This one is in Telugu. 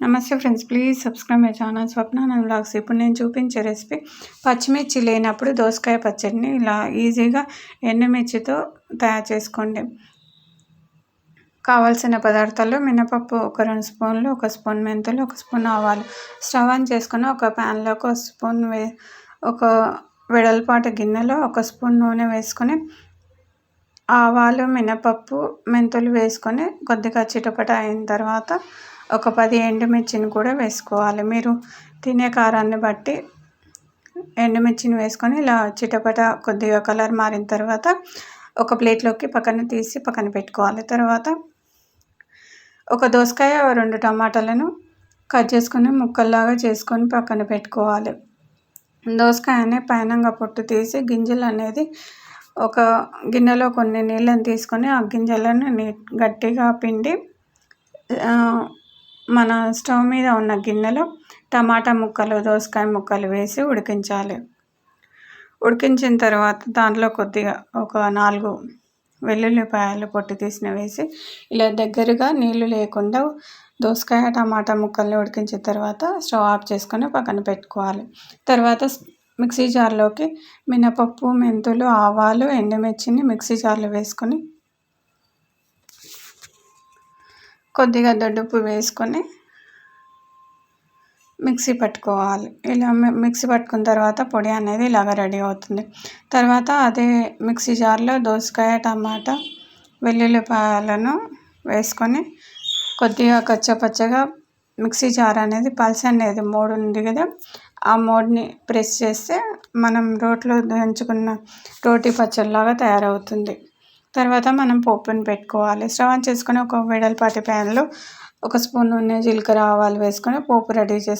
నమస్తే friends please subscribe my channel Swapna none vlogs. ఇప్పుడు నేను చూపించే రెసిపీ పచ్చిమిర్చి లేనప్పుడు దోసకాయ పచ్చడిని ఇలా ఈజీగా ఎండుమిర్చితో తయారు చేసుకోండి. కావాల్సిన పదార్థాలు మినపప్పు ఒక రెండు స్పూన్లు ఒక స్పూన్ మెంతులు ఒక స్పూన్ ఆవాలు. స్టవ్ ఆన్ చేసుకుని ఒక ప్యాన్లో ఒక స్పూన్ వే ఒక వెడల్పాటి గిన్నెలో ఒక స్పూన్ నూనె వేసుకొని ఆవాలు మినపప్పు మెంతులు వేసుకొని కొద్దిగా చిటపట అయిన తర్వాత ఒక పది ఎండుమిర్చిని కూడా వేసుకోవాలి. మీరు తినే కారాన్ని బట్టి ఎండుమిర్చిని వేసుకొని ఇలా చిటపట కొద్దిగా కలర్ మారిన తర్వాత ఒక ప్లేట్లోకి పక్కన తీసి పక్కన పెట్టుకోవాలి. తర్వాత ఒక దోసకాయ రెండు టమాటాలను కట్ చేసుకొని ముక్కల్లాగా చేసుకొని పక్కన పెట్టుకోవాలి. దోసకాయని పైనంగా పొట్టు తీసి గింజలు అనేది ఒక గిన్నెలో కొన్ని నీళ్ళని తీసుకొని ఆ గింజలను నీ గట్టిగా పిండి మన స్టవ్ మీద ఉన్న గిన్నెలో టమాటా ముక్కలు దోసకాయ ముక్కలు వేసి ఉడికించాలి. ఉడికించిన తర్వాత దాంట్లో కొద్దిగా ఒక నాలుగు వెల్లుల్లిపాయలు పొట్టి తీసిన వేసి ఇలా దగ్గరగా నీళ్ళు లేకుండా దోసకాయ టమాటా ముక్కల్ని ఉడికించిన తర్వాత స్టవ్ ఆఫ్ చేసుకొని పక్కన పెట్టుకోవాలి. తర్వాత మిక్సీ జార్లోకి మినపప్పు మెంతులు ఆవాలు ఎండుమిర్చిని మిక్సీ జార్లో వేసుకొని కొద్దిగా దొడ్డుప్పు వేసుకొని మిక్సీ పట్టుకోవాలి. ఇలా మిక్సీ పట్టుకున్న తర్వాత పొడి అనేది ఇలాగ రెడీ అవుతుంది. తర్వాత అదే మిక్సీ జార్లో దోసకాయ టమాటా వెల్లుల్లిపాయలను వేసుకొని కొద్దిగా కచ్చపచ్చగా మిక్సీ జార్ అనేది పల్స్ అనేది మోడ్ ఉంది కదా ఆ మోడ్ని ప్రెస్ చేస్తే మనం రోట్లో దంచుకున్న రోటి పచ్చడిలాగా తయారవుతుంది. తర్వాత మనం పోపుని పెట్టుకోవాలి. స్టవ్ ఆన్ చేసుకొని ఒక వెడల్పాటి ప్యాన్లో ఒక స్పూన్ నూనె జీలకర్ర ఆవాలు వేసుకొని పోపు రెడీ చేసి